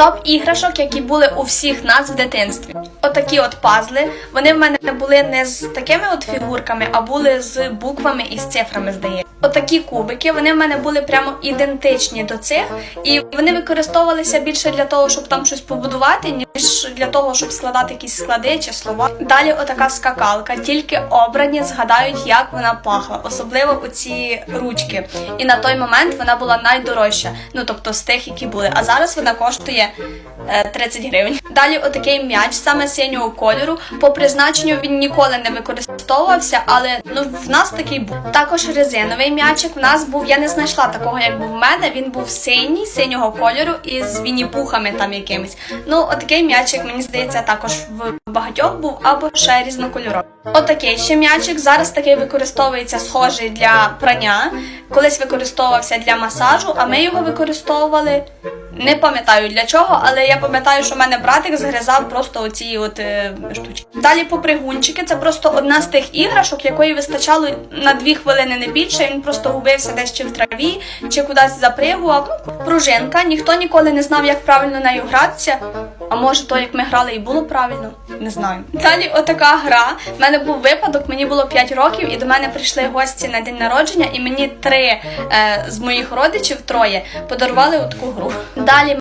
Топ іграшок, які були у всіх нас в дитинстві. Отакі от пазли. Вони в мене були не з такими от фігурками, а були з буквами і з цифрами, здається. Отакі кубики, вони в мене були прямо ідентичні до цих, і вони використовувалися більше для того, щоб там щось побудувати, ніж для того, щоб складати якісь склади чи слова. Далі отака скакалка, тільки обрані згадають, як вона пахла, особливо оці ручки. І на той момент вона була найдорожча, ну тобто з тих, які були. А зараз вона коштує е, 30 гривень. Далі отакий м'яч, саме синього кольору. По призначенню він ніколи не використовувався, але ну в нас такий був. Також резиновий м'ячик. В нас був, я не знайшла такого, як був в мене. Він був синій, синього кольору і з вініпухами там якимись. Ну, отакий м'ячик, мені здається, також в багатьох був або ще різнокольоровий. Отакий ще м'ячик. Зараз такий використовується схожий для прання. Колись використовувався для масажу, а ми його використовували. Не пам'ятаю для чого, але я пам'ятаю, що в мене братик згризав просто оці от е, штучки. Далі попригунчики це просто одна з тих іграшок, якої вистачало на дві хвилини не більше. Він просто губився десь чи в траві, чи кудись запригував. Ну, пружинка, ніхто ніколи не знав, як правильно нею гратися. А може, то як ми грали і було правильно, не знаю. Далі отака гра. У мене був випадок, мені було 5 років, і до мене прийшли гості на день народження, і мені три е, з моїх родичів, троє, подарували отаку гру. Далі